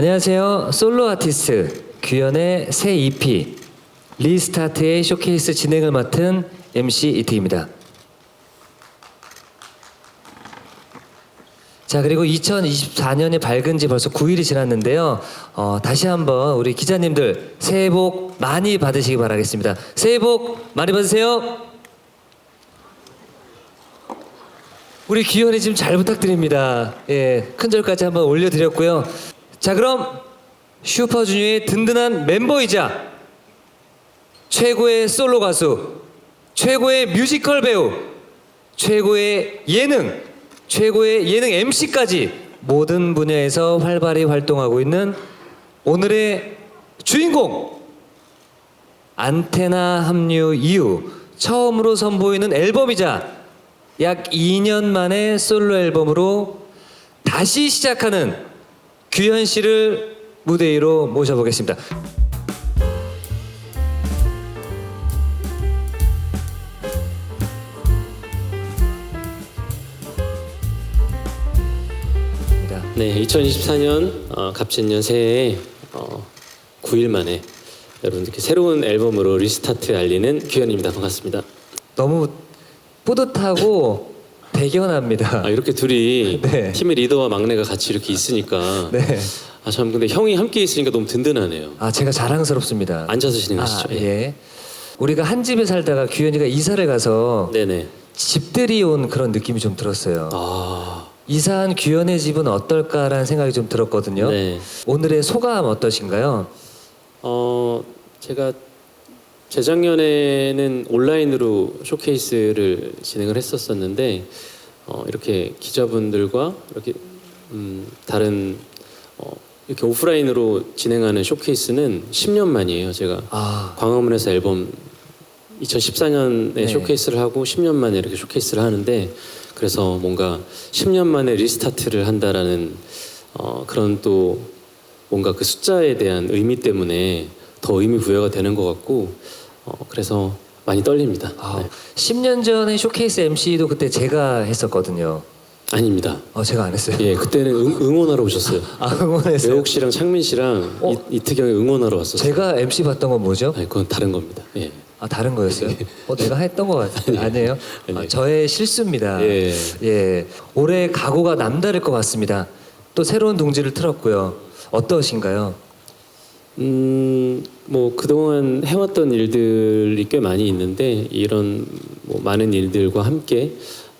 안녕하세요. 솔로 아티스트 규현의 새 EP 리스타트의 쇼케이스 진행을 맡은 MC 이태입니다. 자 그리고 2024년이 밝은 지 벌써 9일이 지났는데요. 어, 다시 한번 우리 기자님들 새해 복 많이 받으시기 바라겠습니다. 새해 복 많이 받으세요. 우리 기현이 지금 잘 부탁드립니다. 예, 큰 절까지 한번 올려드렸고요. 자 그럼 슈퍼주니어의 든든한 멤버이자 최고의 솔로 가수, 최고의 뮤지컬 배우, 최고의 예능, 최고의 예능 MC까지 모든 분야에서 활발히 활동하고 있는 오늘의 주인공 안테나 합류 이후 처음으로 선보이는 앨범이자 약 2년 만에 솔로 앨범으로 다시 시작하는 규현 씨를 무대 위로 모셔보겠습니다. 네, 2024년 어, 갑진년 새해에 어, 9일 만에 여러분들께 새로운 앨범으로 리스타트 알리는 규현입니다. 반갑습니다. 너무 뿌듯하고 대견합니다. 아, 이렇게 둘이 네. 팀의 리더와 막내가 같이 이렇게 있으니까 네. 아 참 근데 형이 함께 있으니까 너무 든든하네요. 아 제가 자랑스럽습니다. 앉아서 진행하시죠. 아, 예. 우리가 한 집에 살다가 규현이가 이사를 가서 네네. 집들이 온 그런 느낌이 좀 들었어요. 아, 이사한 규현의 집은 어떨까라는 생각이 좀 들었거든요. 네. 오늘의 소감 어떠신가요? 어 제가 재작년에는 온라인으로 쇼케이스를 진행을 했었었는데 어, 이렇게 기자분들과 이렇게 음, 다른 어, 이렇게 오프라인으로 진행하는 쇼케이스는 10년 만이에요. 제가 아, 광화문에서 앨범 2014년에 네. 쇼케이스를 하고 10년 만에 이렇게 쇼케이스를 하는데 그래서 뭔가 10년 만에 리스타트를 한다라는 어, 그런 또 뭔가 그 숫자에 대한 의미 때문에 더 의미 부여가 되는 것 같고 어, 그래서 많이 떨립니다. 아 네. 10년 전에 쇼케이스 MC도 그때 제가 했었거든요. 아닙니다. 어, 제가 안 했어요. 예, 그때는 응, 응원하러 오셨어요. 아, 응원했어요. 외옥 씨랑 창민 씨랑 어? 이, 이특영이 응원하러 왔었어요. 제가 MC 봤던 건 뭐죠? 아니, 그건 다른 겁니다. 예. 아 다른 거였어요? 어 내가 했던 것 같아요. 아니에요? 아, 아니에요. 저의 실수입니다. 예. 예. 올해 각오가 남다를 것 같습니다. 또 새로운 둥지를 틀었고요. 어떠신가요? 음, 뭐 그동안 해왔던 일들이 꽤 많이 있는데 이런 뭐 많은 일들과 함께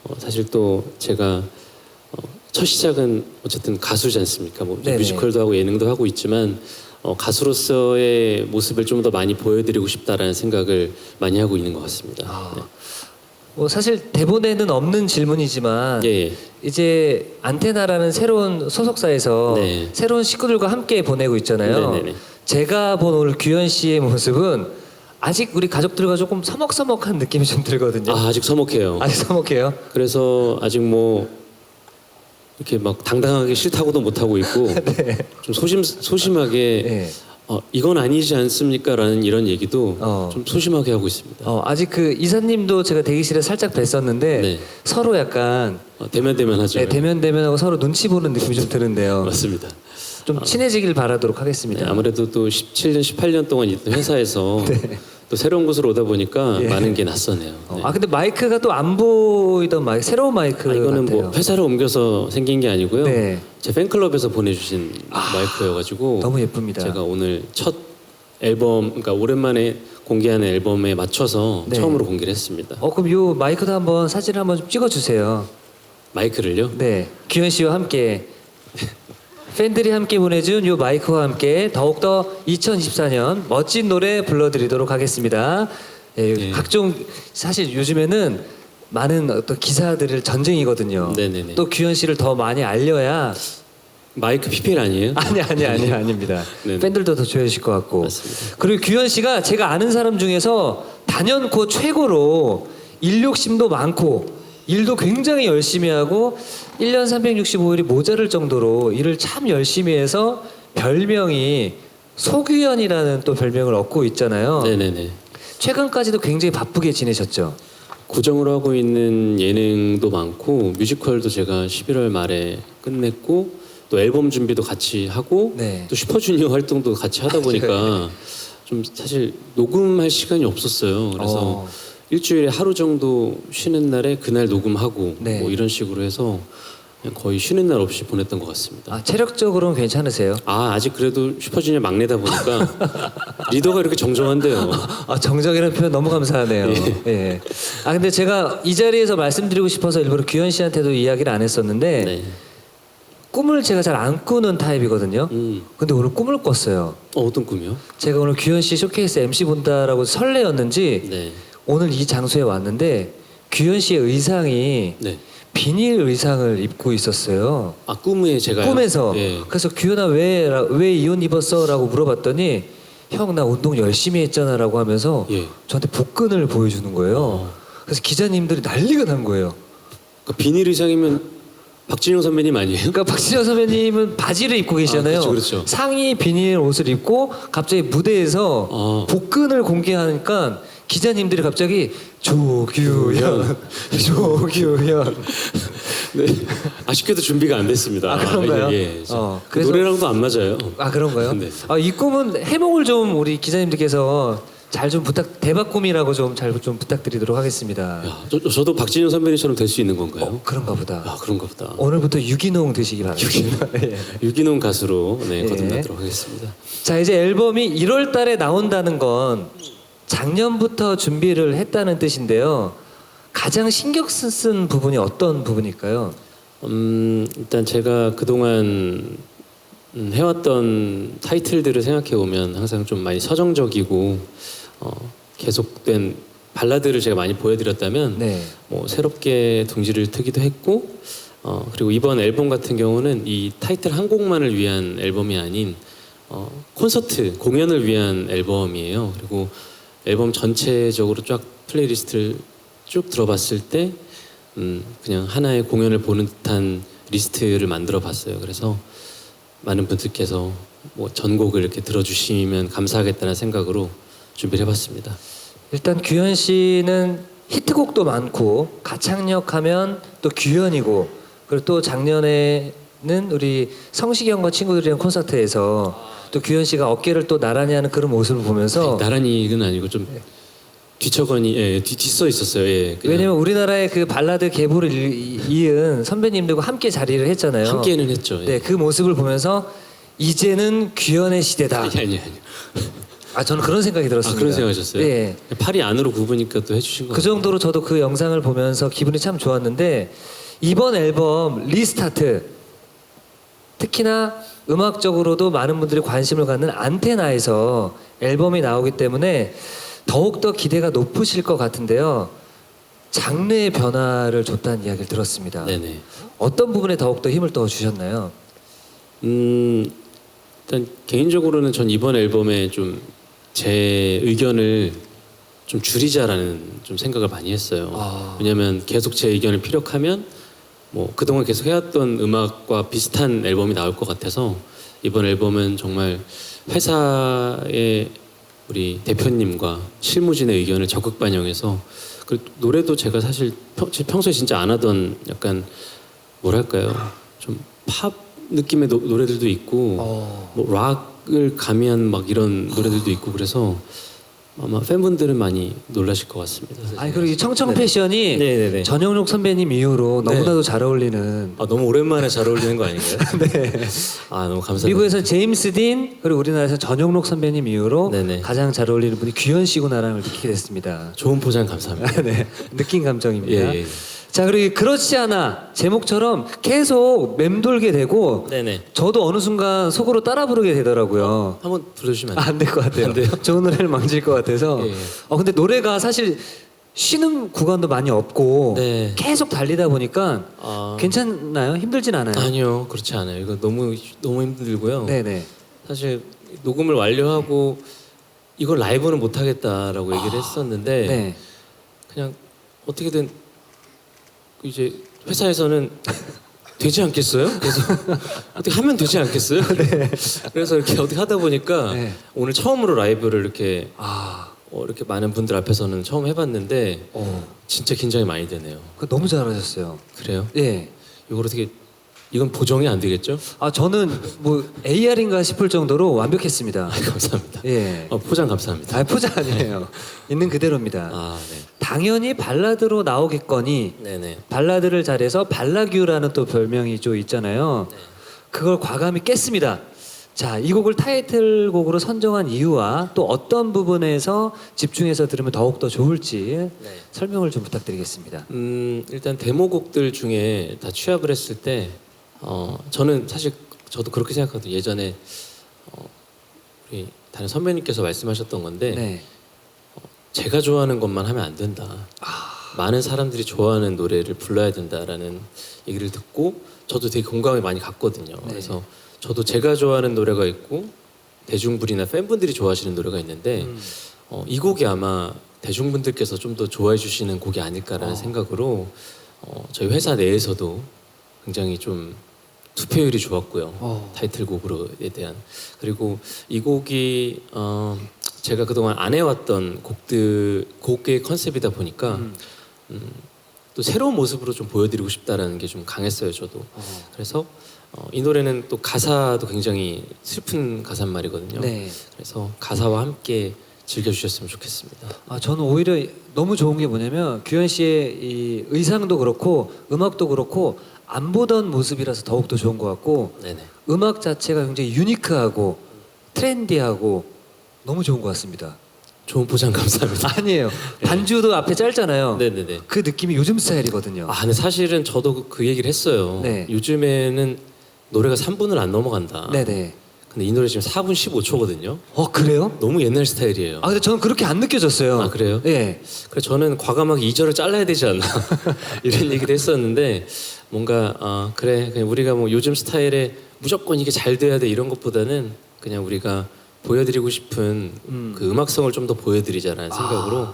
어, 사실 또 제가 어, 첫 시작은 어쨌든 가수지 않습니까? 뭐 네네. 뮤지컬도 하고 예능도 하고 있지만 어, 가수로서의 모습을 좀 더 많이 보여드리고 싶다라는 생각을 많이 하고 있는 것 같습니다. 아, 뭐 사실 대본에는 없는 질문이지만 네. 예, 이제 안테나라는 새로운 소속사에서 네. 새로운 식구들과 함께 보내고 있잖아요. 네네네. 제가 본 오늘 규현 씨의 모습은 아직 우리 가족들과 조금 서먹서먹한 느낌이 좀 들거든요. 아, 아직 서먹해요. 아직 서먹해요. 그래서 아직 뭐 이렇게 막 당당하게 싫다고도 못 하고 있고 네. 좀 소심 소심하게 네. 어, 이건 아니지 않습니까라는 이런 얘기도 어. 좀 소심하게 하고 있습니다. 어, 아직 그 이사님도 제가 대기실에 살짝 뵀었는데 네. 서로 약간 어, 대면 대면하죠. 네, 대면 대면하고 서로 눈치 보는 느낌이 좀 드는데요. 맞습니다. 좀 친해지길 바라도록 네, 하겠습니다. 아무래도 또 17년, 18년 동안 있던 회사에서 또 새로운 곳으로 오다 보니까 네. 예. 많은 게 낯서네요. 어, 네. 아 근데 마이크가 또 안 보이던 마이크 새로운 마이크 아, 이거는 같아요. 뭐 회사를 옮겨서 생긴 게 아니고요. 네. 제 팬클럽에서 보내주신 마이크여가지고 너무 예쁩니다. 제가 오늘 첫 앨범, 그러니까 오랜만에 공개하는 앨범에 맞춰서 네. 처음으로 공개를 했습니다. 어 그럼 요 마이크도 한번 사진 한번 좀 찍어주세요. 마이크를요? 네, 규현 씨와 함께 팬들이 함께 보내준 요 마이크와 함께 더욱더 2024년 멋진 노래 불러드리도록 하겠습니다. 예, 네. 각종 사실 요즘에는 많은 어떤 기사들을 전쟁이거든요. 네네네. 또 규현 씨를 더 많이 알려야 마이크 PPL 아니에요? 아니 아니 아니 아닙니다. 네네. 팬들도 더 좋아해 주실 것 같고. 맞습니다. 그리고 규현 씨가 제가 아는 사람 중에서 단연코 최고로 일 욕심도 많고 일도 굉장히 열심히 하고 1년 365일이 모자랄 정도로 일을 참 열심히 해서 별명이 소규현이라는 또 별명을 얻고 있잖아요. 네네네. 최근까지도 굉장히 바쁘게 지내셨죠. 고정으로 하고 있는 예능도 많고 뮤지컬도 제가 11월 말에 끝냈고 또 앨범 준비도 같이 하고 네. 또 슈퍼주니어 활동도 같이 하다 보니까 좀 사실 녹음할 시간이 없었어요. 그래서 어. 일주일에 하루 정도 쉬는 날에 그날 녹음하고 네. 뭐 이런 식으로 해서 그냥 거의 쉬는 날 없이 보냈던 것 같습니다. 아, 체력적으로는 괜찮으세요? 아 아직 그래도 슈퍼주니어 막내다 보니까 리더가 이렇게 정정한데요. 아, 정적이라는 표현 너무 감사하네요. 예. 아 근데 제가 이 자리에서 말씀드리고 싶어서 일부러 규현 씨한테도 이야기를 안 했었는데 네. 꿈을 제가 잘 안 꾸는 타입이거든요. 음. 근데 오늘 꿈을 꿨어요. 어, 어떤 꿈이요? 제가 오늘 규현 씨 쇼케이스 MC 본다라고 설레었는지 네. 오늘 이 장소에 왔는데 규현 씨의 의상이 네. 비닐 의상을 입고 있었어요. 아 꿈에 제가요? 꿈에서. 예. 그래서 규현아 왜왜 이옷 입었어?라고 물어봤더니 형 나 운동 열심히 했잖아라고 하면서 예. 저한테 복근을 보여주는 거예요. 어. 그래서 기자님들이 난리가 난 거예요. 그 비닐 의상이면 박진영 선배님 아니에요? 그러니까 박진영 선배님은 바지를 입고 계시잖아요. 아, 그렇죠, 그렇죠. 상의 비닐 옷을 입고 갑자기 무대에서 어. 복근을 공개하니까 기자님들이 갑자기 조규현, 조규현. 네. 아쉽게도 준비가 안 됐습니다. 아, 그런가요? 예, 예. 어, 그 그래서- 노래랑도 안 맞아요. 아 그런가요? 네. 아, 이 꿈은 해몽을 좀 우리 기자님들께서 잘 좀 부탁 대박 꿈이라고 좀 잘 좀 부탁드리도록 하겠습니다. 야, 저, 저도 박진영 선배님처럼 될 수 있는 건가요? 어, 그런가 보다. 아 그런가 보다. 오늘부터 유기농 되시기 바랍니다. 예. 유기농 가수로 네, 예. 거듭나도록 하겠습니다. 자 이제 앨범이 1월 달에 나온다는 건 작년부터 준비를 했다는 뜻인데요. 가장 신경 쓴- 쓴 부분이 어떤 부분일까요? 음, 일단 제가 그동안 음, 해왔던 타이틀들을 생각해 보면 항상 좀 많이 서정적이고 어, 계속된 발라드를 제가 많이 보여드렸다면 네. 뭐 새롭게 둥지를 트기도 했고 어, 그리고 이번 앨범 같은 경우는 이 타이틀 한 곡만을 위한 앨범이 아닌 어, 콘서트 공연을 위한 앨범이에요. 그리고 앨범 전체적으로 쫙 플레이리스트를 쭉 들어봤을 때 음, 그냥 하나의 공연을 보는 듯한 리스트를 만들어 봤어요. 그래서 많은 분들께서 뭐 전곡을 이렇게 들어주시면 감사하겠다는 생각으로 준비를 해봤습니다. 일단 규현 씨는 히트곡도 많고 가창력 하면 또 규현이고 그리고 또 작년에 는 우리 성시경과 친구들이랑 콘서트에서 또 규현 씨가 어깨를 또 나란히 하는 그런 모습을 보면서 나란히는 아니고 좀 뒤처거니 예, 뒤, 뒤써 있었어요. 예, 그냥 왜냐면 우리나라의 그 발라드 계보를 이- 이은 선배님들과 함께 자리를 했잖아요. 함께는 했죠. 예. 네, 그 모습을 보면서 이제는 규현의 시대다. 아니 아니 아니. 아 저는 그런 생각이 아 들었습니다. 그런 생각하셨어요? 네. 팔이 안으로 굽으니까 또 해주신 거. 그 정도로 저도 그 영상을 보면서 기분이 참 좋았는데 이번 앨범 리스타트 특히나 음악적으로도 많은 분들이 관심을 갖는 안테나에서 앨범이 나오기 때문에 더욱더 기대가 높으실 것 같은데요. 장르의 변화를 줬다는 이야기를 들었습니다. 네네. 어떤 부분에 더욱더 힘을 더 주셨나요? 음 일단 개인적으로는 전 이번 앨범에 좀 제 의견을 좀 줄이자라는 좀 생각을 많이 했어요. 아. 왜냐하면 계속 제 의견을 피력하면 뭐 그동안 계속 해왔던 음악과 비슷한 앨범이 나올 것 같아서 이번 앨범은 정말 회사의 우리 대표님과 실무진의 의견을 적극 반영해서 그 노래도 제가 사실 평, 평소에 진짜 안 하던 약간 뭐랄까요 좀 팝 느낌의 노, 노래들도 있고 어. 뭐 락을 가미한 막 이런 노래들도 있고 그래서 아마 팬분들은 많이 놀라실 것 같습니다. 아니 그리고 이 청청 패션이 네네네. 전영록 선배님 이후로 네. 너무나도 잘 어울리는 아 너무 오랜만에 잘 어울리는 거 아닌가요? 네. 아 너무 감사합니다. 미국에서 제임스 딘 그리고 우리나라에서 전영록 선배님 이후로 네네. 가장 잘 어울리는 분이 규현 씨구나라는 걸 느끼게 됐습니다. 좋은 포장 감사합니다. 네, 느낀 감정입니다. 예, 예. 자 그리고 그렇지 않아 제목처럼 계속 맴돌게 되고 네네. 저도 어느 순간 속으로 따라 부르게 되더라고요. 한번 들어주시면 안 될 것 같아요. 안 돼요? 좋은 노래를 망칠 것 같아서. 예, 예. 어 근데 노래가 사실 쉬는 구간도 많이 없고 네. 계속 달리다 보니까 아, 괜찮나요? 힘들진 않아요? 아니요 그렇지 않아요. 이거 너무 너무 힘들고요. 네네. 사실 녹음을 완료하고 이걸 라이브는 못 하겠다라고 얘기를 했었는데 네. 그냥 어떻게든 이제 회사에서는 되지 않겠어요? 그래서 어떻게 하면 되지 않겠어요? 그래서 이렇게 어떻게 하다 보니까 네. 오늘 처음으로 라이브를 이렇게 아, 어, 이렇게 많은 분들 앞에서는 처음 해봤는데 어, 진짜 긴장이 많이 되네요. 그 너무 잘하셨어요. 그래요? 예. 이걸 어떻게 이건 보정이 안 되겠죠? 아 저는 뭐 AR인가 싶을 정도로 완벽했습니다. 아, 감사합니다. 예. 어, 포장 감사합니다. 아 포장 아니에요. 있는 그대로입니다. 아, 네. 당연히 발라드로 나오겠거니 네네. 발라드를 잘해서 발라규라는 또 별명이 좀 있잖아요. 그걸 과감히 깼습니다. 자, 이 곡을 타이틀곡으로 선정한 이유와 또 어떤 부분에서 집중해서 들으면 더욱 더 좋을지 네. 설명을 좀 부탁드리겠습니다. 음, 일단 데모곡들 중에 다 취합을 했을 때, 어, 저는 사실 저도 그렇게 생각하거든요. 예전에 어, 우리 다른 선배님께서 말씀하셨던 건데, 네. 제가 좋아하는 것만 하면 안 된다. 많은 사람들이 좋아하는 노래를 불러야 된다라는 얘기를 듣고 저도 되게 공감이 많이 갔거든요. 네. 그래서 저도 제가 좋아하는 노래가 있고 대중분이나 팬분들이 좋아하시는 노래가 있는데 음. 어, 이 곡이 아마 대중분들께서 좀 더 좋아해 주시는 곡이 아닐까라는 어. 생각으로 어, 저희 회사 내에서도 굉장히 좀 투표율이 좋았고요. 어. 타이틀곡으로에 대한 그리고 이 곡이 어, 제가 그동안 안 해왔던 곡들 곡의 컨셉이다 보니까 음. 음, 또 새로운 모습으로 좀 보여드리고 싶다라는 게 좀 강했어요 저도 어. 그래서 어, 이 노래는 또 가사도 굉장히 슬픈 가사말이거든요 네. 그래서 가사와 함께 즐겨주셨으면 좋겠습니다 아, 저는 오히려 너무 좋은 게 뭐냐면 규현 씨의 이 의상도 그렇고 음악도 그렇고 안 보던 모습이라서 더욱 더 좋은 것 같고 네네 음악 자체가 굉장히 유니크하고 트렌디하고 너무 좋은 것 같습니다. 좋은 포장 감사합니다 아니에요. 반주도 앞에 짧잖아요. 네네네 그 느낌이 요즘 스타일이거든요. 아 근데 사실은 저도 그- 그 얘기를 했어요 네. 요즘에는 노래가 3분을 안 넘어간다 네네. 근데 이 노래 지금 4분 15초거든요 어 그래요? 너무 옛날 스타일이에요 아 근데 저는 그렇게 안 느껴졌어요. 아, 그래요? 네. 그래서 저는 과감하게 2절을 잘라야 되지 않나 이런 얘기를 했었는데 뭔가 아 그래 그냥 우리가 뭐 요즘 스타일에 무조건 이게 잘 돼야 돼 이런 것보다는 그냥 우리가 보여드리고 싶은 음. 그 음악성을 좀 더 보여드리자라는 생각으로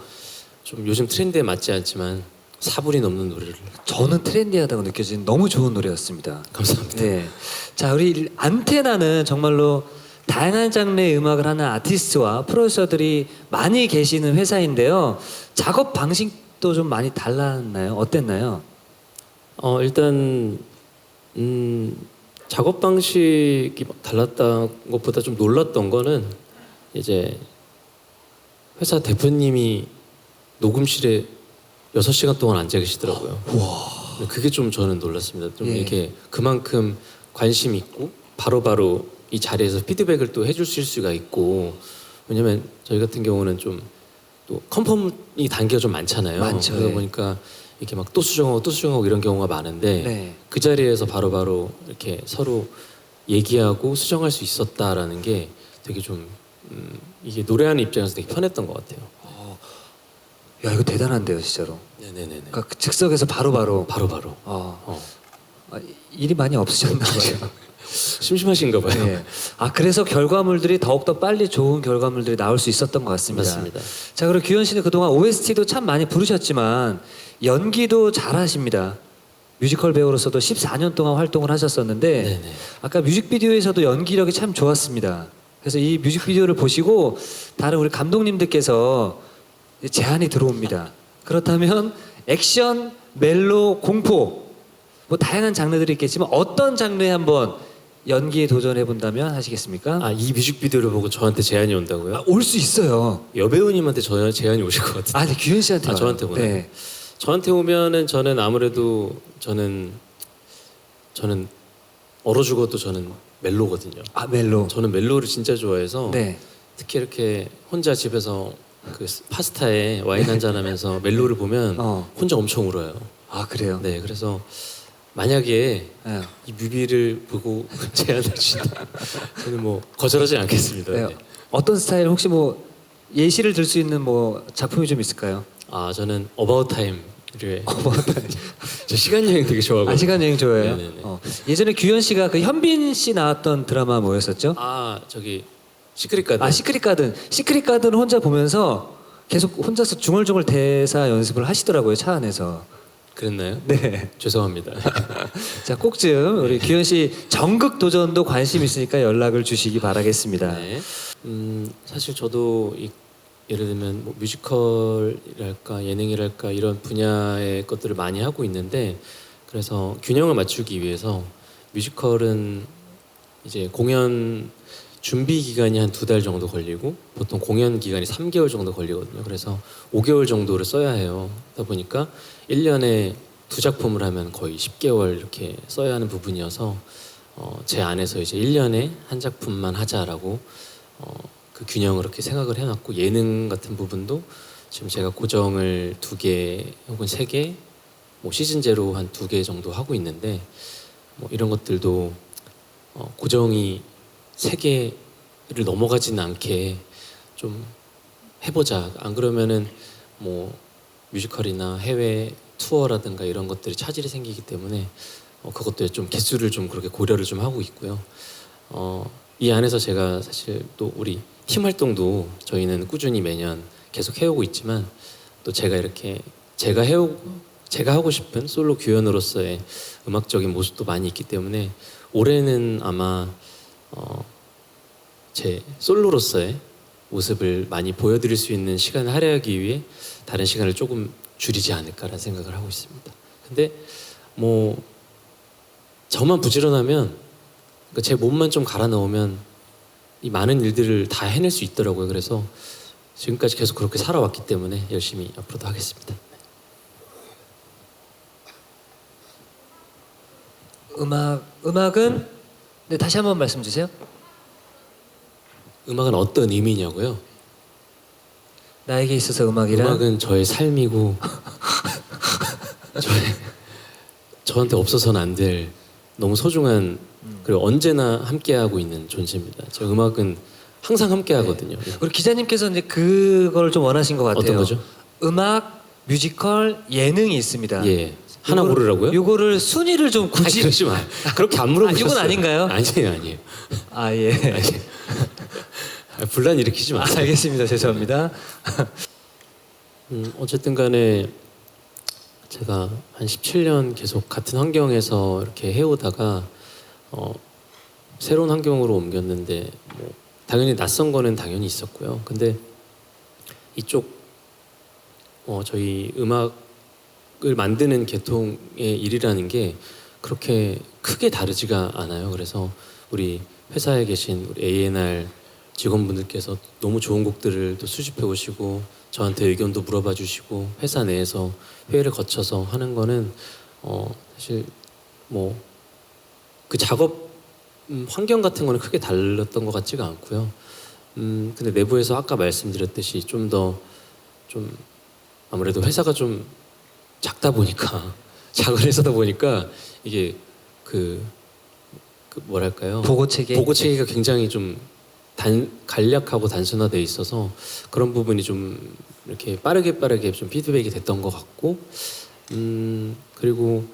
좀 요즘 트렌드에 맞지 않지만 4분이 넘는 노래를 저는 트렌디하다고 느껴지는 너무 좋은 노래였습니다. 감사합니다. 네. 자, 우리 안테나는 정말로 다양한 장르의 음악을 하는 아티스트와 프로듀서들이 많이 계시는 회사인데요. 작업 방식도 좀 많이 달랐나요? 어땠나요? 어 일단 음 작업 방식이 막 달랐던 것보다 좀 놀랐던 거는 이제 회사 대표님이 녹음실에 6시간 동안 앉아 계시더라고요. 와. 그게 좀 저는 놀랐습니다. 좀 예. 이렇게 그만큼 관심 있고 바로 바로 이 자리에서 피드백을 또 해주실 수가 있고 왜냐면 저희 같은 경우는 좀 또 컨펌이 단계가 좀 많잖아요. 많죠, 그러다 예. 보니까 이렇게 막 또 수정하고 또 수정하고 이런 경우가 많은데 네. 그 자리에서 바로바로 이렇게 서로 얘기하고 수정할 수 있었다라는 게 되게 좀 음, 이게 노래하는 입장에서 되게 편했던 것 같아요. 야, 이거 대단한데요, 진짜로. 네네네네. 그러니까 그 즉석에서 바로바로 바로 바로. 어, 어. 아, 일이 많이 없으셨나 봐요. 심심하신가 봐요. 네. 아, 그래서 결과물들이 더욱더 빨리 좋은 결과물들이 나올 수 있었던 것 같습니다. 맞습니다. 자, 그리고 규현 씨는 그동안 OST도 참 많이 부르셨지만 연기도 잘하십니다. 뮤지컬 배우로서도 14년 동안 활동을 하셨었는데 네네. 아까 뮤직비디오에서도 연기력이 참 좋았습니다. 그래서 이 뮤직비디오를 보시고 다른 우리 감독님들께서 제안이 들어옵니다. 그렇다면 액션, 멜로, 공포 뭐 다양한 장르들이 있겠지만 어떤 장르에 한번 연기에 도전해 본다면 하시겠습니까? 아 이 뮤직비디오를 보고 저한테 제안이 온다고요? 올 수 있어요. 여배우님한테 저 제안이 오실 것 같아요. 아, 네, 규현 씨한테 아, 와요. 저한테 오나요? 네. 저한테 오면은 저는 아무래도 저는 저는 얼어 죽어도 저는 멜로거든요. 아, 멜로. 저는 멜로를 진짜 좋아해서 네. 특히 이렇게 혼자 집에서 그 파스타에 와인 한잔 하면서 멜로를 보면 어. 혼자 엄청 울어요. 아, 그래요. 네, 그래서 만약에 네. 이 뮤비를 보고 제안을 주신다, 저는 뭐 거절하지 않겠습니다. 네. 네. 어떤 스타일 혹시 뭐 예시를 들 수 있는 뭐 작품이 좀 있을까요? 아, 저는 About Time를 저 시간 여행 되게 좋아하고. 아, 시간 여행 좋아해요. 네네네. 어. 예전에 규현 씨가 그 현빈 씨 나왔던 드라마 뭐였었죠? 아, 저기 시크릿 가든. 아 시크릿 가든. 시크릿 가든을 혼자 보면서 계속 혼자서 중얼중얼 대사 연습을 하시더라고요 차 안에서. 그랬나요? 네. 죄송합니다. 자 꼭 좀 우리 규현 씨 전극 도전도 관심 있으니까 연락을 주시기 바라겠습니다. 네. 음, 사실 저도 이, 예를 들면 뭐 뮤지컬이랄까 예능이랄까 이런 분야의 것들을 많이 하고 있는데 그래서 균형을 맞추기 위해서 뮤지컬은 이제 공연 준비 기간이 한 두 달 정도 걸리고 보통 공연 기간이 3개월 정도 걸리거든요. 그래서 5개월 정도를 써야 해요. 그러다 보니까 1년에 두 작품을 하면 거의 10개월 이렇게 써야 하는 부분이어서 어, 제 안에서 이제 1년에 한 작품만 하자라고 어, 그 균형을 그렇게 생각을 해놨고 예능 같은 부분도 지금 제가 고정을 두 개 혹은 세 개, 뭐 시즌제로 한 두 개 정도 하고 있는데 뭐 이런 것들도 어, 고정이 세 개를 넘어가지는 않게 좀 해보자. 안 그러면은 뭐 뮤지컬이나 해외 투어라든가 이런 것들이 차질이 생기기 때문에 어, 그것도 좀 개수를 좀 그렇게 고려를 좀 하고 있고요. 어, 이 안에서 제가 사실 또 우리 팀 활동도 저희는 꾸준히 매년 계속 해오고 있지만 또 제가 이렇게 제가 해오 제가 하고 싶은 솔로 규현으로서의 음악적인 모습도 많이 있기 때문에 올해는 아마 어, 제 솔로로서의 모습을 많이 보여드릴 수 있는 시간을 할애하기 위해 다른 시간을 조금 줄이지 않을까라는 생각을 하고 있습니다. 근데 뭐 저만 부지런하면 그러니까 제 몸만 좀 갈아 넣으면 이 많은 일들을 다 해낼 수 있더라고요. 그래서 지금까지 계속 그렇게 살아왔기 때문에 열심히 앞으로도 하겠습니다. 음악 음악은 네 다시 한번 말씀 주세요. 음악은 어떤 의미냐고요? 나에게 있어서 음악이란 음악은 저의 삶이고 저의 저한테 없어서는 안 될 너무 소중한 그리고 언제나 함께하고 있는 존재입니다. 저 음악은 항상 함께하거든요. 우리 기자님께서 이제 그걸 좀 원하신 것 같아요. 어떤 거죠? 음악, 뮤지컬, 예능이 있습니다. 예. 하나 요거를- 고르라고요? 요거를 순위를 좀 굳이 굳이 그러지 마. 그렇게 안 물어보셨어요. 아, 이건 아닌가요? 아니에요, 아니에요. 아 예. 아니, 아, 분란 일으키지 아, 마세요. 알겠습니다. 죄송합니다. 음, 어쨌든 간에 제가 한 17년 계속 같은 환경에서 이렇게 해오다가 어, 새로운 환경으로 옮겼는데 뭐 당연히 낯선 거는 당연히 있었고요. 근데 이쪽 어, 저희 음악 을 만드는 계통의 일이라는 게 그렇게 크게 다르지가 않아요. 그래서 우리 회사에 계신 우리 A&R 직원분들께서 너무 좋은 곡들을 또 수집해 오시고 저한테 의견도 물어봐 주시고 회사 내에서 회의를 거쳐서 하는 거는 어 사실 뭐 그 작업 음, 환경 같은 거는 크게 달랐던 것 같지가 않고요. 음 근데 내부에서 아까 말씀드렸듯이 좀 더좀 아무래도 회사가 좀 작다 보니까 작은 회사다 보니까 이게 그, 그 뭐랄까요 보고 체계. 보고 체계가 굉장히 좀 단, 간략하고 단순화돼 있어서 그런 부분이 좀 이렇게 빠르게 빠르게 좀 피드백이 됐던 것 같고 음 그리고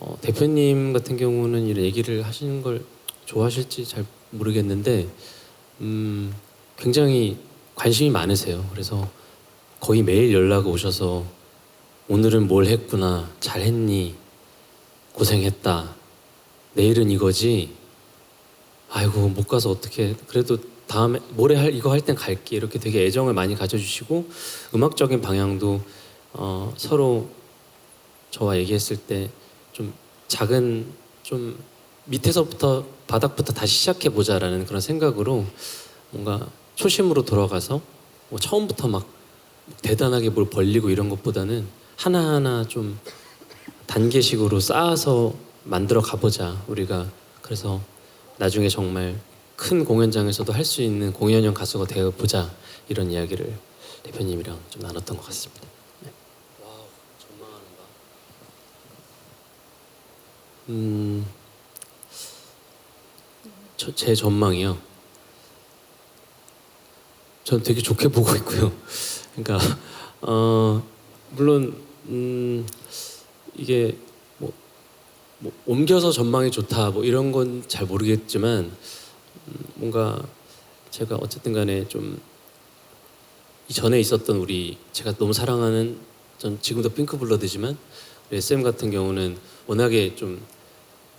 어, 대표님 같은 경우는 이런 얘기를 하시는 걸 좋아하실지 잘 모르겠는데 음 굉장히 관심이 많으세요. 그래서 거의 매일 연락 오셔서 오늘은 뭘 했구나 잘했니 고생했다. 내일은 이거지? 아이고 못 가서 어떻게 그래도 다음에 모레 할 이거 할 땐 갈게. 이렇게 되게 애정을 많이 가져주시고 음악적인 방향도 어, 서로 저와 얘기했을 때 좀 작은 좀 밑에서부터 바닥부터 다시 시작해 보자라는 그런 생각으로 뭔가 초심으로 돌아가서 뭐 처음부터 막 대단하게 뭘 벌리고 이런 것보다는 하나하나 좀 단계식으로 쌓아서 만들어 가보자 우리가 그래서 나중에 정말 큰 공연장에서도 할 수 있는 공연형 가수가 되어 보자 이런 이야기를 대표님이랑 좀 나눴던 것 같습니다. 네. 와우, 전망하는 바. 음, 저, 제 전망이요. 전 되게 좋게 보고 있고요. 그러니까 어, 물론 음, 이게 뭐, 뭐 옮겨서 전망이 좋다 뭐 이런 건 잘 모르겠지만 음, 뭔가 제가 어쨌든 간에 좀 이전에 있었던 우리 제가 너무 사랑하는 전 지금도 핑크 블러드지만 우리 SM 같은 경우는 워낙에 좀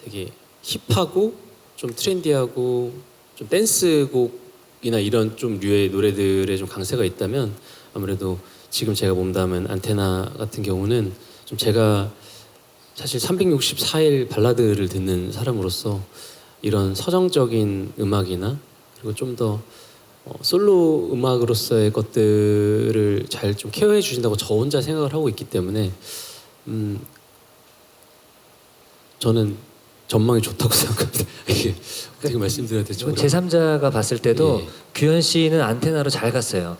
되게 힙하고 좀 트렌디하고 좀 댄스곡이나 이런 좀 류의 노래들에 좀 강세가 있다면 아무래도 지금 제가 몸담은 안테나 같은 경우는 좀 제가 사실 364일 발라드를 듣는 사람으로서 이런 서정적인 음악이나 그리고 좀더 어, 솔로 음악으로서의 것들을 잘 좀 케어해 주신다고 저 혼자 생각을 하고 있기 때문에 음, 저는 전망이 좋다고 생각합니다. 이게 어떻게 말씀드려야 저 모르겠어요. 제3자가 봤을 때도 예. 규현 씨는 안테나로 잘 갔어요.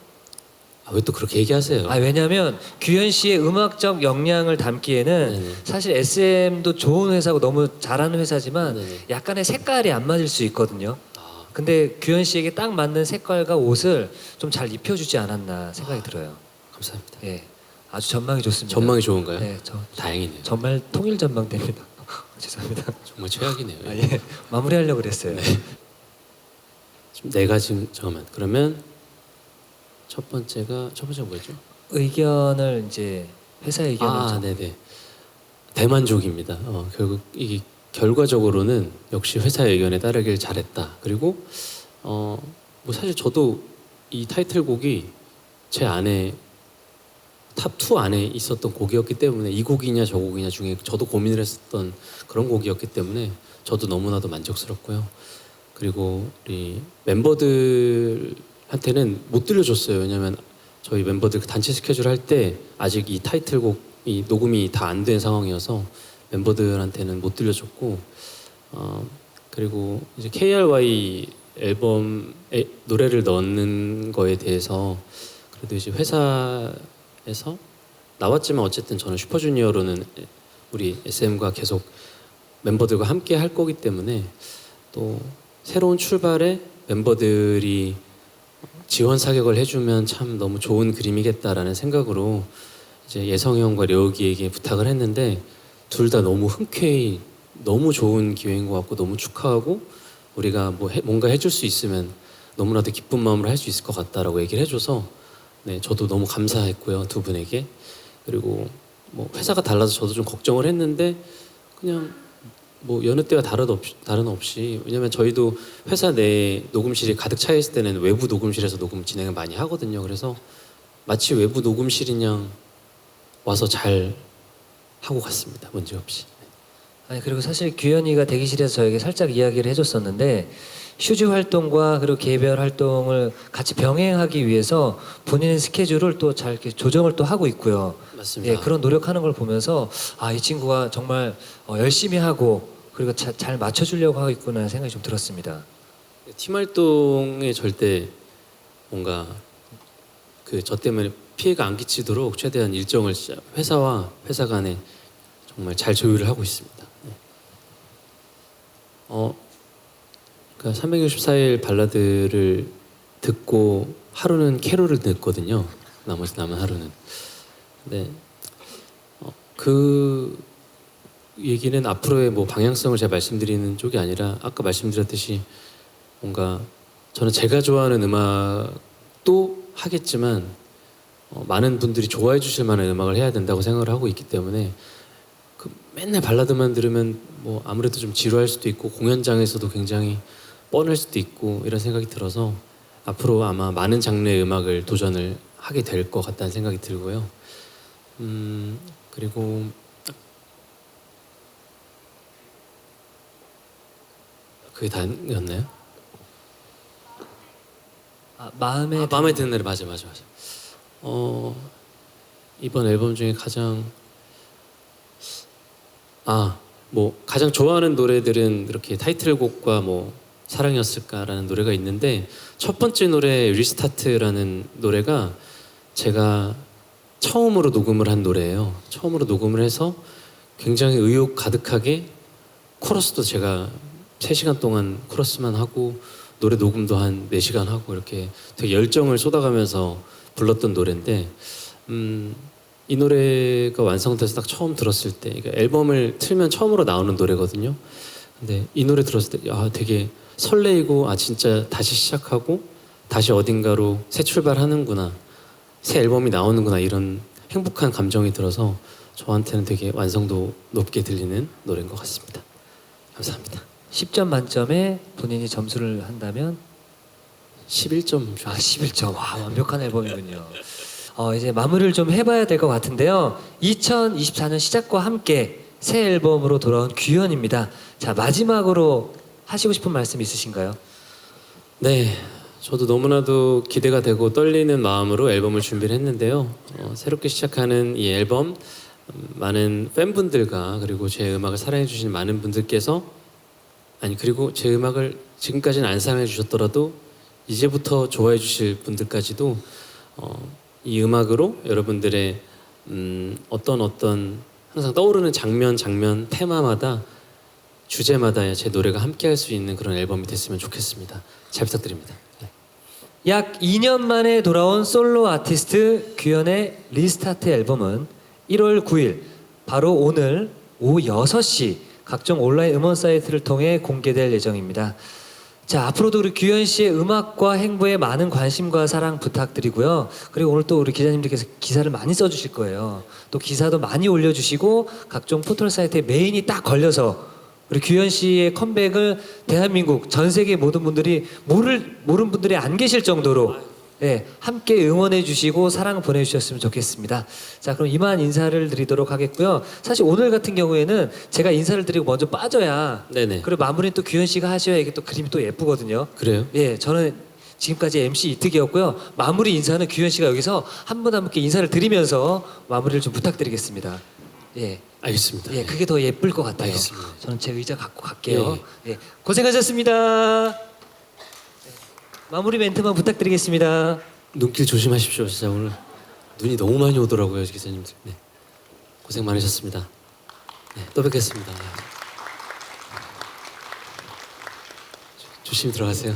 아, 왜 또 그렇게 얘기하세요? 아 왜냐하면 규현 씨의 음악적 역량을 담기에는 네네. 사실 SM도 좋은 회사고 너무 잘하는 회사지만 네네. 약간의 색깔이 안 맞을 수 있거든요. 아, 근데 규현 씨에게 딱 맞는 색깔과 옷을 좀 잘 입혀주지 않았나 생각이 들어요. 감사합니다. 예, 아주 전망이 좋습니다. 전망이 좋은가요? 네, 저 다행이네요. 정말 통일 전망됩니다. 죄송합니다. 정말 최악이네요. 아, 예, 마무리하려고 그랬어요. 지금 네 가지 잠깐만. 그러면 첫 번째가 첫 번째가 뭐였죠? 의견을 이제 회사 의견을 아, 좀- 네네. 대만족입니다. 어, 결국 이게 결과적으로는 역시 회사의 의견에 따르길 잘했다. 그리고 어, 뭐 사실 저도 이 타이틀곡이 제 안에 탑2 안에 있었던 곡이었기 때문에 이 곡이냐 저 곡이냐 중에 저도 고민을 했었던 그런 곡이었기 때문에 저도 너무나도 만족스럽고요. 그리고 우리 멤버들 한테는 못 들려줬어요. 왜냐면 저희 멤버들 그 단체 스케줄 할 때 아직 이 타이틀곡이 녹음이 다 안 된 상황이어서 멤버들한테는 못 들려줬고 어, 그리고 이제 KRY 앨범에 노래를 넣는 거에 대해서 그래도 이제 회사에서 나왔지만 어쨌든 저는 슈퍼주니어로는 우리 SM과 계속 멤버들과 함께 할 거기 때문에 또 새로운 출발에 멤버들이 지원 사격을 해주면 참 너무 좋은 그림이겠다라는 생각으로 이제 예성이 형과 려욱이에게 부탁을 했는데 둘 다 너무 흔쾌히 너무 좋은 기회인 것 같고 너무 축하하고 우리가 뭐 해- 뭔가 해줄 수 있으면 너무나도 기쁜 마음으로 할 수 있을 것 같다라고 얘기를 해줘서 네 저도 너무 감사했고요 두 분에게. 그리고 뭐 회사가 달라서 저도 좀 걱정을 했는데 그냥 뭐 여느 때와 다른 없이, 다른 없이 왜냐면 저희도 회사 내 녹음실이 가득 차 있을 때는 외부 녹음실에서 녹음 진행을 많이 하거든요. 그래서 마치 외부 녹음실인 양 와서 잘 하고 갔습니다. 문제 없이. 아니 그리고 사실 규현이가 대기실에서 저에게 살짝 이야기를 해줬었는데 슈즈 활동과 그리고 개별 활동을 같이 병행하기 위해서 본인의 스케줄을 또 잘 이렇게 조정을 또 하고 있고요. 맞습니다. 예, 그런 노력하는 걸 보면서 아 이 친구가 정말 어, 열심히 하고 그리고 자- 잘 맞춰주려고 하고 있구나 생각이 좀 들었습니다. 팀 활동에 절대 뭔가 그 저 때문에 피해가 안 끼치도록 최대한 일정을 진짜 회사와 회사 간에 정말 잘 조율을 하고 있습니다. 네. 어, 그러니까 364일 발라드를 듣고 하루는 캐롤을 듣거든요. 나머지 남은 하루는. 네. 어, 그 얘기는 앞으로의 뭐 방향성을 제가 말씀드리는 쪽이 아니라 아까 말씀드렸듯이 뭔가 저는 제가 좋아하는 음악도 하겠지만 어, 많은 분들이 좋아해 주실 만한 음악을 해야 된다고 생각을 하고 있기 때문에 그 맨날 발라드만 들으면 뭐 아무래도 좀 지루할 수도 있고 공연장에서도 굉장히 뻔할 수도 있고 이런 생각이 들어서 앞으로 아마 많은 장르의 음악을 도전을 하게 될 것 같다는 생각이 들고요. 음 그리고 그게 다였나요? 아, 마음에 아, 마음에 드는 노래 맞아 맞아 맞아. 어 이번 앨범 중에 가장 아 뭐 가장 좋아하는 노래들은 이렇게 타이틀곡과 뭐 사랑이었을까라는 노래가 있는데 첫 번째 노래 리스타트라는 노래가 제가 처음으로 녹음을 한 노래예요. 처음으로 녹음을 해서 굉장히 의욕 가득하게 코러스도 제가 3시간 동안 코러스만 하고 노래 녹음도 한 4시간 하고 이렇게 되게 열정을 쏟아가면서 불렀던 노래인데 음, 이 노래가 완성돼서 딱 처음 들었을 때 그러니까 앨범을 틀면 처음으로 나오는 노래거든요. 근데 이 노래 들었을 때 아, 되게 설레이고 아 진짜 다시 시작하고 다시 어딘가로 새 출발하는구나. 새 앨범이 나오는구나 이런 행복한 감정이 들어서 저한테는 되게 완성도 높게 들리는 노래인 것 같습니다. 감사합니다. 10점 만점에 본인이 점수를 한다면 11점 아 11점 와 완벽한 앨범이군요. 어, 이제 마무리를 좀 해봐야 될 것 같은데요. 2024년 시작과 함께 새 앨범으로 돌아온 규현입니다. 자 마지막으로 하시고 싶은 말씀 있으신가요? 네, 저도 너무나도 기대가 되고 떨리는 마음으로 앨범을 준비를 했는데요. 어, 새롭게 시작하는 이 앨범 음, 많은 팬분들과 그리고 제 음악을 사랑해 주신 많은 분들께서 아니 그리고 제 음악을 지금까지는 안 사랑해 주셨더라도 이제부터 좋아해 주실 분들까지도 어, 이 음악으로 여러분들의 음, 어떤 어떤 항상 떠오르는 장면 장면 테마마다 주제마다 제 노래가 함께할 수 있는 그런 앨범이 됐으면 좋겠습니다. 잘 부탁드립니다. 네. 약 2년 만에 돌아온 솔로 아티스트 규현의 리스타트 앨범은 1월 9일 바로 오늘 오후 6시 각종 온라인 음원 사이트를 통해 공개될 예정입니다. 자 앞으로도 우리 규현 씨의 음악과 행보에 많은 관심과 사랑 부탁드리고요. 그리고 오늘 또 우리 기자님들께서 기사를 많이 써주실 거예요. 또 기사도 많이 올려주시고 각종 포털 사이트에 메인이 딱 걸려서 우리 규현 씨의 컴백을 대한민국 전 세계 모든 분들이 모를 모르는 분들이 안 계실 정도로 예, 함께 응원해 주시고 사랑 보내 주셨으면 좋겠습니다. 자, 그럼 이만 인사를 드리도록 하겠고요. 사실 오늘 같은 경우에는 제가 인사를 드리고 먼저 빠져야 네네. 그리고 마무리는 또 규현 씨가 하셔야 이게 또 그림이 또 예쁘거든요. 그래요? 예, 저는 지금까지 MC 이특이었고요. 마무리 인사는 규현 씨가 여기서 한 분 한 분께 인사를 드리면서 마무리를 좀 부탁드리겠습니다. 예. 알겠습니다. 예, 그게 더 예쁠 것 같아요. 알겠습니다. 저는 제 의자 갖고 갈게요. 예, 고생하셨습니다. 네. 마무리 멘트만 부탁드리겠습니다. 눈길 조심하십시오. 진짜 오늘 눈이 너무 많이 오더라고요, 기사님들. 네. 고생 많으셨습니다. 네, 또 뵙겠습니다. 네. 조- 조심히 들어가세요.